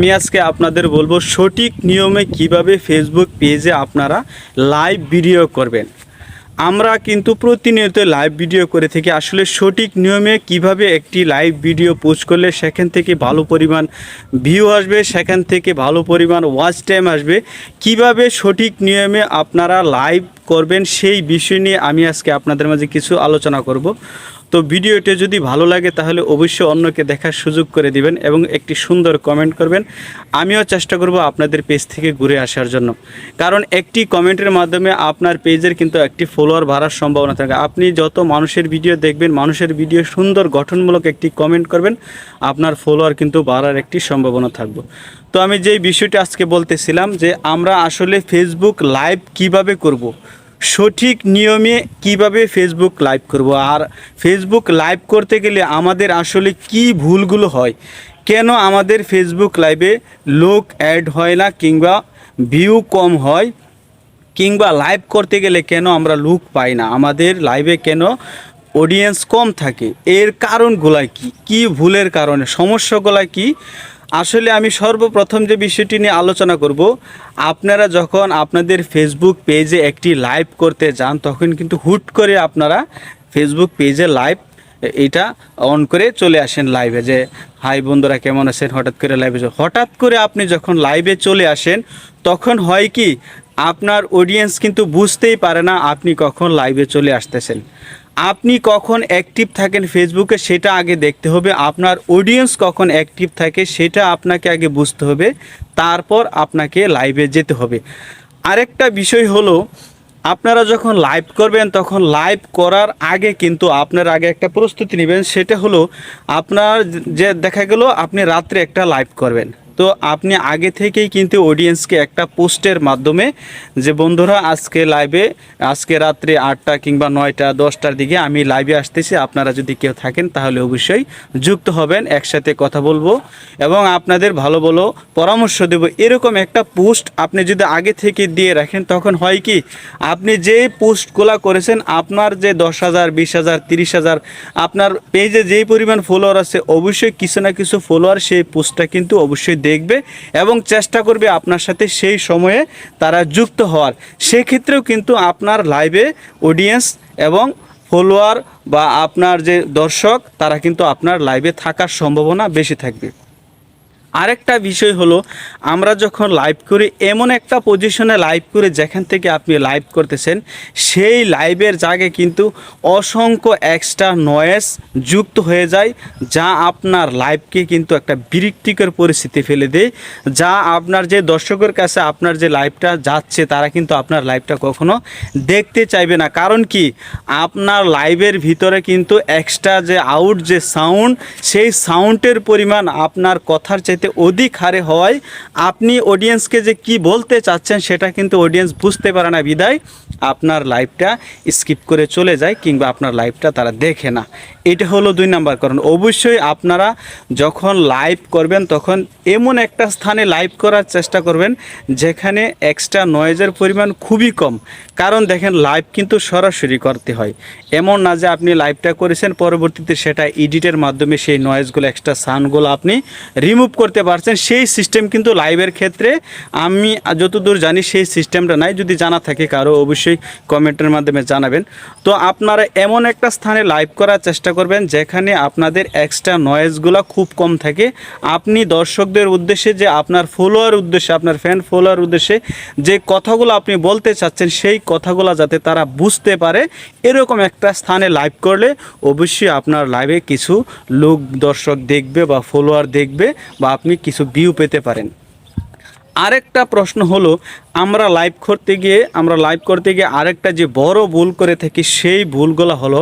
আমি আজকে আপনাদের বলব সঠিক নিয়মে কীভাবে ফেসবুক পেজে আপনারা লাইভ ভিডিও করবেন। আমরা কিন্তু প্রতিনিয়ত লাইভ ভিডিও করে থাকি। আসলে সঠিক নিয়মে কীভাবে একটি লাইভ ভিডিও পোস্ট করলে সেখান থেকে ভালো পরিমাণ ভিউ আসবে, সেখান থেকে ভালো পরিমাণ ওয়াচ টাইম আসবে, কীভাবে সঠিক নিয়মে আপনারা লাইভ করবেন সেই বিষয় নিয়ে আমি আজকে আপনাদের মাঝে কিছু আলোচনা করব। তো ভিডিওটি যদি ভালো লাগে, তাহলে অবশ্যই অন্যকে দেখার সুযোগ করে দিবেন এবং একটি সুন্দর কমেন্ট করবেন। আমিও চেষ্টা করব আপনাদের পেজ থেকে ঘুরে আসার জন্য। কারণ একটি কমেন্টের মাধ্যমে আপনার পেজের কিন্তু একটি ফলোয়ার বাড়ার সম্ভাবনা থাকে। আপনি যত মানুষের ভিডিও দেখবেন, মানুষের ভিডিও সুন্দর, গঠনমূলক একটি কমেন্ট করবেন, আপনার ফলোয়ার কিন্তু বাড়ার একটি সম্ভাবনা থাকবে। তো আমি যেই বিষয়টি আজকে বলতেছিলাম যে, আমরা আসলে ফেসবুক লাইভ কীভাবে করব। সঠিক নিয়মে কীভাবে ফেসবুক লাইভ করব? আর ফেসবুক লাইভ করতে গেলে আমাদের আসলে কি ভুলগুলো হয়? কেন আমাদের ফেসবুক লাইভে লোক অ্যাড হয় না কিংবা ভিউ কম হয়? কিংবা লাইভ করতে গেলে কেন আমরা লুক পাই না? আমাদের লাইভে কেন অডিয়েন্স কম থাকে? এর কারণগুলাই কি? কি ভুলের কারণে? সমস্যাগুলাই কি? আসলে আমি সর্বপ্রথম যে বিষয়টি নিয়ে আলোচনা করব, আপনারা যখন আপনাদের ফেসবুক পেজে একটি লাইভ করতে যান, তখন কিন্তু হুট করে আপনারা ফেসবুক পেজে লাইভ এটা অন করে চলে আসেন লাইভে যে, হাই বন্ধুরা, কেমন আছেন? হঠাৎ করে লাইভে হঠাৎ করে আপনি যখন লাইভে চলে আসেন, তখন হয় কি, আপনার অডিয়েন্স কিন্তু বুঝতেই পারে না আপনি কখন লাইভে চলে আসতেছেন। আপনি কখন অ্যাক্টিভ থাকেন ফেসবুকে সেটা আগে দেখতে হবে। আপনার অডিয়েন্স কখন অ্যাক্টিভ থাকে, সেটা আপনাকে আগে বুঝতে হবে। তারপর আপনাকে লাইভে যেতে হবে। আরেকটা বিষয় হলো, আপনারা যখন লাইভ করবেন, তখন লাইভ করার আগে কিন্তু আপনার আগে একটা প্রস্তুতি নেবেন। সেটা হলো, আপনার যে, দেখা গেল, আপনি রাত্রে একটা লাইভ করবেন। তো আপনি আগে থেকেই কিন্তু অডিয়েন্সকে একটা পোস্টের মাধ্যমে যে, বন্ধুরা, আজকে লাইভে আজকে রাত্রে আটটা কিংবা নয়টা, দশটার দিকে আমি লাইভে আসতেছি। আপনারা যদি কেউ থাকেন, তাহলে অবশ্যই যুক্ত হবেন, একসাথে কথা বলব এবং আপনাদের ভালো ভালো পরামর্শ দেব। এরকম একটা পোস্ট আপনি যদি আগে থেকে দিয়ে রাখেন, তখন হয় কি, আপনি যে পোস্টগুলো করেছেন, আপনার যে দশ হাজার, বিশ হাজার, তিরিশ হাজার, আপনার পেজে যেই পরিমাণ ফলোয়ার আছে, অবশ্যই কিছু না কিছু ফলোয়ার সেই পোস্টটা কিন্তু অবশ্যই দেখবে এবং চেষ্টা করবে আপনার সাথে সেই সময়ে তারা যুক্ত হওয়ার। সেক্ষেত্রেও কিন্তু আপনার লাইভে অডিয়েন্স এবং ফলোয়ার বা আপনার যে দর্শক, তারা কিন্তু আপনার লাইভে থাকার সম্ভাবনা বেশি থাকবে। আরেকটা বিষয় হলো, আমরা যখন লাইভ করি, এমন একটা পজিশনে লাইভ করে যেখান থেকে আপনি লাইভ করতেছেন, সেই লাইভের জায়গায় কিন্তু অসংখ্য এক্সট্রা নয়েস যুক্ত হয়ে যায়, যা আপনার লাইভকে কিন্তু একটা বিরক্তিকর পরিস্থিতি ফেলে দেয়, যা আপনার যে দর্শকের কাছে আপনার যে লাইভটা যাচ্ছে, তারা কিন্তু আপনার লাইভটা কখনো দেখতে চাইবে না। কারণ কি? আপনার লাইভের ভিতরে কিন্তু এক্সট্রা যে আউট যে সাউন্ড সেই সাউন্ডের পরিমাণ আপনার কথার চাইতে অধিক হারে হওয়ায় আপনি অডিয়েন্সকে যে কি বলতে চাচ্ছেন সেটা কিন্তু অডিয়েন্স বুঝতে পারে না। বিদায়, আপনার লাইভটা স্কিপ করে চলে যায় কিংবা আপনার লাইভটা তারা দেখে না। এটা হলো দুই নাম্বার কারণ। অবশ্যই আপনারা যখন লাইভ করবেন তখন এমন একটা স্থানে লাইভ করার চেষ্টা করবেন যেখানে এক্সট্রা নয়েজের পরিমাণ খুবই কম। কারণ দেখেন লাইভ কিন্তু সরাসরি করতে হয়। এমন না যে আপনি লাইভটা করেছেন, পরবর্তীতে সেটা এডিটের মাধ্যমে সেই নয়েজগুলো এক্সট্রা সাউন্ডগুলো আপনি রিমুভ করতে পারছেন, সেই সিস্টেম কিন্তু লাইভের ক্ষেত্রে আমি যতদূর জানি সেই সিস্টেমটা নাই। যদি জানা থাকে কারও, অবশ্যই কমেন্টের মাধ্যমে জানাবেন। তো আপনারা এমন একটা স্থানে লাইভ করার চেষ্টা করবেন, যেখানে আপনাদের এক্সট্রা নয়েজগুলো খুব কম থাকে। আপনি দর্শকদের উদ্দেশ্যে যে আপনার ফলোয়ার উদ্দেশ্যে, আপনার ফ্যান ফলোয়ার উদ্দেশ্যে যে কথাগুলো আপনি বলতে চাচ্ছেন, সেই কথাগুলো যাতে তারা বুঝতে পারে, এরকম একটা স্থানে লাইভ করলে অবশ্যই আপনার লাইভে কিছু লোক, দর্শক দেখবে বা ফলোয়ার দেখবে বা আপনি কিছু ভিউ পেতে পারেন। আরেকটা প্রশ্ন হলো, আমরা লাইভ করতে গিয়ে, আমরা লাইভ করতে গিয়ে আরেকটা যে বড় ভুল করে থাকি, সেই ভুলগুলো হলো,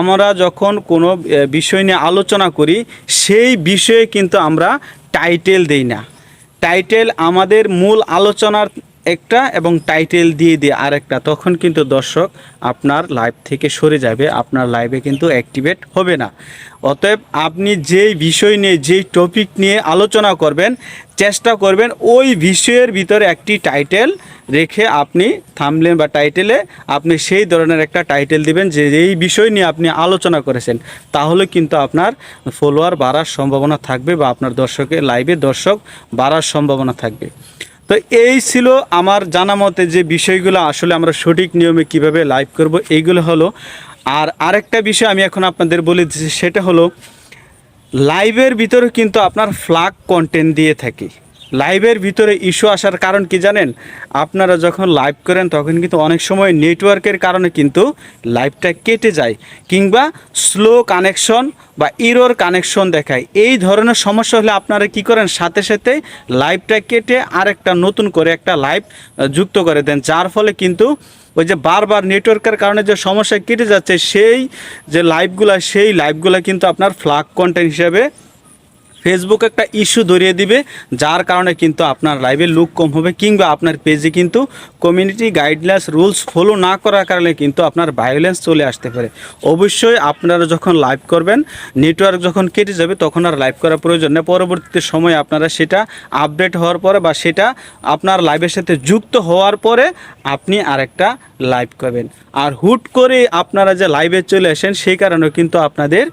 আমরা যখন কোনো বিষয় নিয়ে আলোচনা করি, সেই বিষয়ে কিন্তু আমরা টাইটেল দেই না। টাইটেল আমাদের মূল আলোচনার একটা এবং টাইটেল দিয়ে দিয়ে আরেকটা, তখন কিন্তু দর্শক আপনার লাইভ থেকে সরে যাবে, আপনার লাইভে কিন্তু অ্যাক্টিভেট হবে না। অতএব আপনি যেই বিষয় নিয়ে, যেই টপিক নিয়ে আলোচনা করবেন, চেষ্টা করবেন ওই বিষয়ের ভিতরে একটি টাইটেল রেখে আপনি থামলেন বা টাইটেলে আপনি সেই ধরনের একটা টাইটেল দিবেন, যে এই বিষয় নিয়ে আপনি আলোচনা করেছেন, তাহলে কিন্তু আপনার ফলোয়ার বাড়ার সম্ভাবনা থাকবে বা আপনার দর্শকের লাইভে দর্শক বাড়ার সম্ভাবনা থাকবে। তো এই ছিল আমার জানা মতে যে বিষয়গুলো আসলে আমরা সঠিক নিয়মে কীভাবে লাইভ করব, এইগুলো হলো। আর আরেকটা বিষয় আমি এখন আপনাদের বলে দিচ্ছি, সেটা হলো লাইভের ভিতরে কিন্তু আপনার ফ্লাগ কন্টেন্ট দিয়ে থাকি। লাইভের ভিতরে ইস্যু আসার কারণ কি জানেন? আপনারা যখন লাইভ করেন, তখন কিন্তু অনেক সময় নেটওয়ার্কের কারণে কিন্তু লাইভটা কেটে যায় কিংবা স্লো কানেকশন বা ইরোর কানেকশন দেখায়। এই ধরনের সমস্যা হলে আপনারা কি করেন? সাথে সাথে লাইভটা কেটে আরেকটা নতুন করে একটা লাইভ যুক্ত করে দেন। যার ফলে কিন্তু ওই যে বারবার নেটওয়ার্কের কারণে যে সমস্যা কেটে যাচ্ছে, সেই যে লাইভগুলো, সেই লাইভগুলো কিন্তু আপনার ফ্লাগ কন্টেন্ট হিসেবে ফেসবুক একটা ইস্যু ধরিয়ে দিবে, যার কারণে কিন্তু আপনার লাইভে লুক কম হবে কিংবা আপনার পেজে কিন্তু কমিউনিটি গাইডলাইন্স রুলস ফলো না করার কারণে কিন্তু আপনার ভায়োলেন্স চলে আসতে পারে। অবশ্যই আপনারা যখন লাইভ করবেন নেটওয়ার্ক যখন কেটে যাবে, তখন আর লাইভ করার প্রয়োজন নেই। পরবর্তী সময়ে আপনারা সেটা আপডেট হওয়ার পরে বা সেটা আপনার লাইভের সাথে যুক্ত হওয়ার পরে আপনি আরেকটা লাইভ করবেন। আর হুট করে আপনারা যে লাইভে চলে আসেন, সেই কারণেও কিন্তু আপনাদের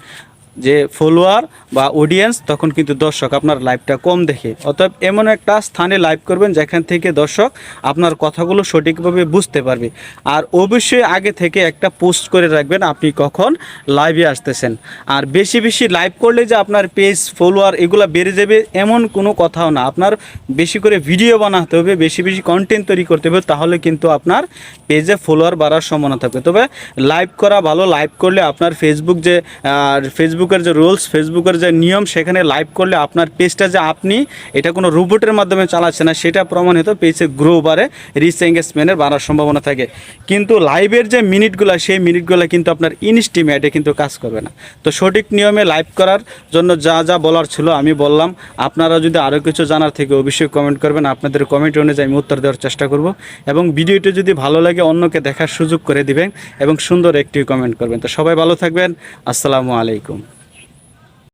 যে ফলোয়ার বা অডিয়েন্স তখন কিন্তু দর্শক আপনার লাইভটা কম দেখে। অতএব এমন একটা স্থানে লাইভ করবেন যেখান থেকে দর্শক আপনার কথাগুলো সঠিকভাবে বুঝতে পারবে। আর অবশ্যই আগে থেকে একটা পোস্ট করে রাখবেন, আপনি কখন লাইভে আসতেছেন। আর বেশি বেশি লাইভ করলে যে আপনার পেজ ফলোয়ার এগুলো বেড়ে যাবে, এমন কোনো কথাও না। আপনার বেশি করে ভিডিও বানাতে হবে, বেশি বেশি কন্টেন্ট তৈরি করতে হবে, তাহলে কিন্তু আপনার পেজে ফলোয়ার বাড়ার সম্ভাবনা থাকবে। তবে লাইভ করা ভালো লাইভ করলে আপনার ফেসবুক যে, আর ফেসবুকের যে রুলস, ফেসবুকের যে নিয়ম, সেখানে লাইভ করলে আপনার পেজটা যে আপনি, এটা কোনো রোবটের মাধ্যমে চালাচ্ছে না, সেটা প্রমাণিত পেজের গ্রো বাড়ে রিচ এঙ্গেজমেন্টের বাড়ার সম্ভাবনা থাকে। কিন্তু লাইভের যে মিনিটগুলো সেই মিনিটগুলো কিন্তু আপনার ইনস্টিমেটে কিন্তু কাজ করবে না। তো সঠিক নিয়মে লাইভ করার জন্য যা যা বলার ছিল আমি বললাম। আপনারা যদি আরও কিছু জানার থেকে, অবশ্যই কমেন্ট করবেন। আপনাদের কমেন্ট অনুযায়ী আমি উত্তর দেওয়ার চেষ্টা করব। এবং ভিডিওটি যদি ভালো লাগে, অন্যকে দেখার সুযোগ করে দিবেন এবং সুন্দর একটি কমেন্ট করবেন। তো সবাই ভালো থাকবেন। আসসালামু আলাইকুম।